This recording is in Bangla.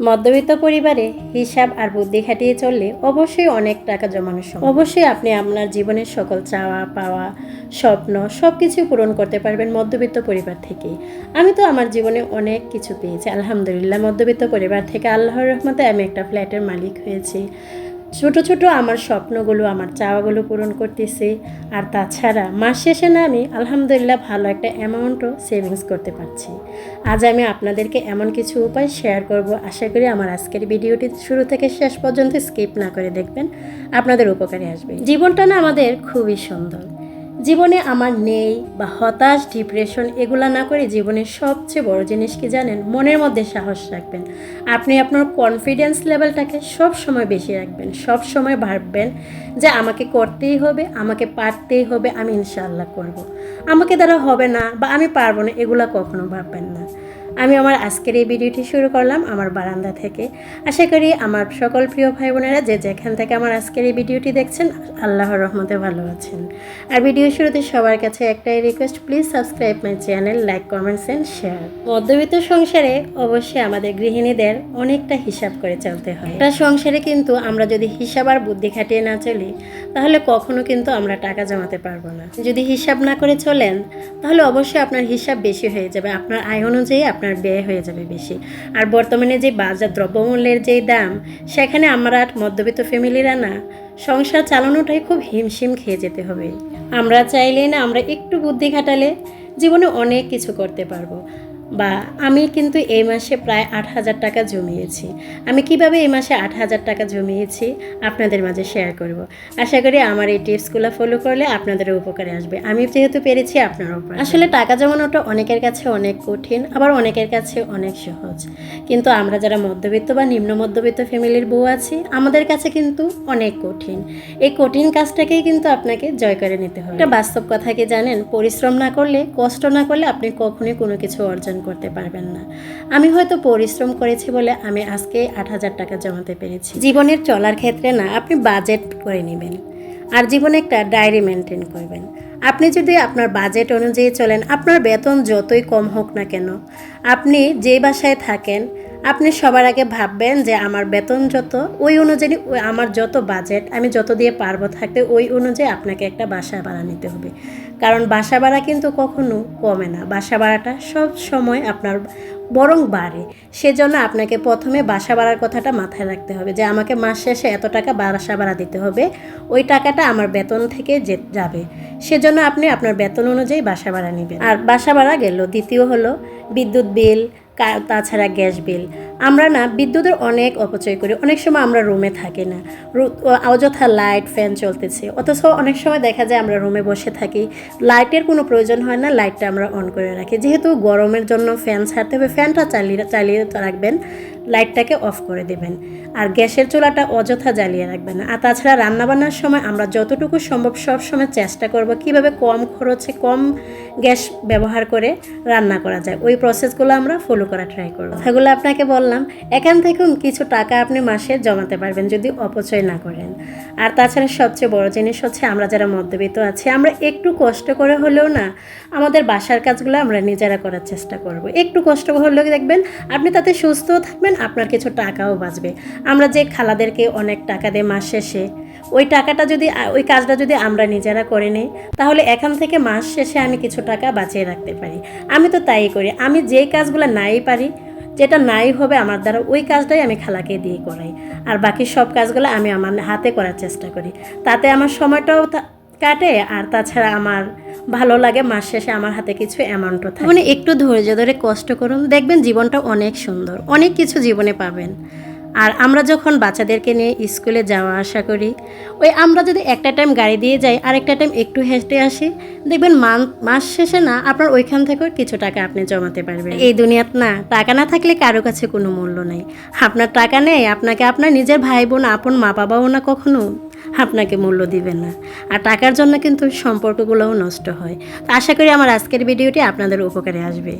মধ্যবিত্ত পরিবারে হিসাব আর বুদ্ধি খাটিয়ে চললে অবশ্যই অনেক টাকা জমানো সম্ভব। অবশ্যই আপনি আপনার জীবনের সকল চাওয়া, পাওয়া, স্বপ্ন সব কিছু পূরণ করতে পারবেন মধ্যবিত্ত পরিবার থেকে। আমি তো আমার জীবনে অনেক কিছু পেয়েছি। আলহামদুলিল্লাহ, মধ্যবিত্ত পরিবার থেকে আল্লাহর রহমতে আমি একটা ফ্ল্যাটের মালিক হয়েছি। ছোট ছোট আমার স্বপ্নগুলো, আমার চাওয়াগুলো পূরণ করতেছে। আর তাছাড়া মাস শেষে না আমি আলহামদুলিল্লাহ ভালো একটা অ্যামাউন্টও সেভিংস করতে পারছি। আজ আমি আপনাদেরকে এমন কিছু উপায় শেয়ার করব। আশা করি আমার আজকের ভিডিওটি শুরু থেকে শেষ পর্যন্ত স্কিপ না করে দেখবেন। আপনাদের উপকারে আসবে। জীবনটা না আমাদের খুবই সুন্দর। জীবনে আমার নেই বা হতাশ, ডিপ্রেশন, এগুলা না করে জীবনের সবচেয়ে বড় জিনিস কি জানেন? মনের মধ্যে সাহস রাখবেন। আপনি আপনার কনফিডেন্স লেভেলটাকে সব সময় বেশি রাখবেন সব সময় ভাববেন যে আমাকে করতেই হবে, আমাকে পারতেই হবে, আমি ইনশাল্লাহ করব। আমাকে দ্বারা হবে না বা আমি পারব না, এগুলা কখনো ভাববেন না। আমি আমার আজকের এই ভিডিওটি শুরু করলাম আমার বারান্দা থেকে। আশা করি আমার সকল প্রিয় ভাই বোনেরা যে যেখান থেকে আমার আজকের এই ভিডিওটি দেখছেন, আল্লাহর রহমতে ভালো আছেন। আর ভিডিও শুরুতে সবার কাছে একটাই request please subscribe my channel like comments and share মধ্যবিত্ত সংসারে অবশ্যই আমাদের গৃহিণীদের অনেকটা হিসাব করে চলতে হয়। একটা সংসারে কিন্তু আমরা যদি হিসাব আর বুদ্ধি খাটিয়ে না চলি, তাহলে কখনো কিন্তু আমরা টাকা জমাতে পারব না। যদি হিসাব না করে চলেন, তাহলে অবশ্যই আপনার হিসাব বেশি হয়ে যাবে। আপনার আয় অনুযায়ী আপনার ব্যয় হয়ে যাবে বেশি। আর বর্তমানে যে বাজার দ্রব্যমূল্যের যে দাম, সেখানে আমরা মধ্যবিত্ত ফ্যামিলিরা না, সংসার চালানোটাই খুব হিমশিম খেয়ে যেতে হবে। আমরা চাইলে না, আমরা একটু বুদ্ধি খাটালে জীবনে অনেক কিছু করতে পারব। বা আমি কিন্তু এই মাসে প্রায় আট হাজার টাকা জমিয়েছি। আমি কীভাবে এই মাসে আট হাজার টাকা জমিয়েছি আপনাদের মাঝে শেয়ার করব। আশা করি আমার এই টিপসগুলো ফলো করলে আপনাদের উপকারে আসবে। আমি যেহেতু পেরেছি আপনার উপর। আসলে টাকা জমানোটা অনেকের কাছে অনেক কঠিন, আবার অনেকের কাছে অনেক সহজ। কিন্তু আমরা যারা মধ্যবিত্ত বা নিম্ন মধ্যবিত্ত ফ্যামিলির বউ আছি, আমাদের কাছে কিন্তু অনেক কঠিন। এই কঠিন কাজটাকেই কিন্তু আপনাকে জয় করে নিতে হবে। একটা বাস্তব কথা কি জানেন? পরিশ্রম না করলে, কষ্ট না করলে আপনি কখনোই কোনো কিছু অর্জন করতে পারবেন না। আমি হয়তো পরিশ্রম করেছি বলে আমি আজকে আট হাজার টাকা জমাতে পেরেছি। জীবনের চলার ক্ষেত্রে না, আপনি বাজেট করে নেবেন। আর জীবনে একটা ডায়েরি মেনটেন করবেন। আপনি যদি আপনার বাজেট অনুযায়ী চলেন, আপনার বেতন যতই কম হোক না কেন, আপনি যে বাসায় থাকেন আপনি সবার আগে ভাববেন যে আমার বেতন যত, ওই অনুযায়ী আমার যত বাজেট আমি যত দিয়ে পারব থাকতে ওই অনুযায়ী আপনাকে একটা বাসা ভাড়া নিতে হবে। কারণ বাসা ভাড়া কিন্তু কখনো কমে না। বাসা ভাড়াটা সব সময় আপনার বরং বাড়ে। সেজন্য আপনাকে প্রথমে বাসা ভাড়ার কথাটা মাথায় রাখতে হবে যে আমাকে মাস শেষে এত টাকা বাসা ভাড়া দিতে হবে, ওই টাকাটা আমার বেতন থেকে যে যাবে। সেজন্য আপনি আপনার বেতন অনুযায়ী বাসা ভাড়া নেবেন। আর বাসা ভাড়া গেল, দ্বিতীয় হলো বিদ্যুৎ বিল তাছাড়া গ্যাস বিল। আমরা না বিদ্যুতের অনেক অপচয় করি, অনেক সময় আমরা রুমে থাকি না। অযথা লাইট, ফ্যান চলতেছে। অথচ অনেক সময় দেখা যায় আমরা রুমে বসে থাকি, লাইটের কোনো প্রয়োজন হয় না, লাইটটা আমরা অন করে রাখি। যেহেতু গরমের জন্য ফ্যান ছাড়তে হবে, ফ্যানটা চালিয়ে চালিয়ে রাখবেন। লাইটটাকে অফ করে দেবেন। আর গ্যাসের চুলাটা অযথা জ্বালিয়ে রাখবেন। আর তাছাড়া রান্নাবান্নার সময় আমরা যতটুকু সম্ভব সব সময় চেষ্টা করব কীভাবে কম খরচে কম গ্যাস ব্যবহার করে রান্না করা যায়। ওই প্রসেসগুলো আমরা ফলো করা ট্রাই করব। সেগুলো আপনাকে বললাম, এখান থেকেও কিছু টাকা আপনি মাসে জমাতে পারবেন যদি অপচয় না করেন। আর তাছাড়া সবচেয়ে বড় জিনিস হচ্ছে আমরা যারা মধ্যবিত্ত আছি, আমরা একটু কষ্ট করে হলেও না আমাদের বাসার কাজগুলো আমরা নিজেরা করার চেষ্টা করব। একটু কষ্ট হলেও দেখবেন আপনি তাতে সুস্থও থাকবেন আপনার কিছু টাকাও বাঁচবে। আমরা যে খালাদেরকে অনেক টাকা দেয় মাস শেষে, ওই টাকাটা যদি ওই কাজটা যদি আমরা নিজেরা করে নিই, তাহলে এখান থেকে মাস শেষে আমি কিছু টাকা বাঁচিয়ে রাখতে পারি। আমি তো তাই করি। আমি যেই কাজগুলো নাই পারি, যেটা নাই হবে আমার দ্বারা, ওই কাজটাই আমি খালাকে দিয়ে করাই। আর বাকি সব কাজগুলো আমি আমার হাতে করার চেষ্টা করি। তাতে আমার সময়টাও কাটে আর তাছাড়া আমার ভালো লাগে মাস শেষে আমার হাতে কিছু অ্যামাউন্টও থাকে। মানে একটু ধৈর্য ধরে কষ্ট করুন, দেখবেন জীবনটা অনেক সুন্দর, অনেক কিছু জীবনে পাবেন। আর আমরা যখন বাচ্চাদেরকে নিয়ে স্কুলে যাওয়া আসা করি, ওই আমরা যদি একটা টাইম গাড়ি দিয়ে যাই আর একটা টাইম একটু হেঁটে আসি, দেখবেন মাস শেষে না, আপনার ওইখান থেকেও কিছু টাকা আপনি জমাতে পারবেন। এই দুনিয়াত না, টাকা না থাকলে কারও কাছে কোনো মূল্য নেই। আপনার টাকা নেই, আপনাকে আপনার নিজের ভাই বোন, আপন মা বাবাও না কখনো আপনাকে মূল্য দিবে না। আর টাকার জন্য কিন্তু সম্পর্কগুলোও নষ্ট হয়। তো আশা করি আমার আজকের ভিডিওটি আপনাদের উপকারে আসবে।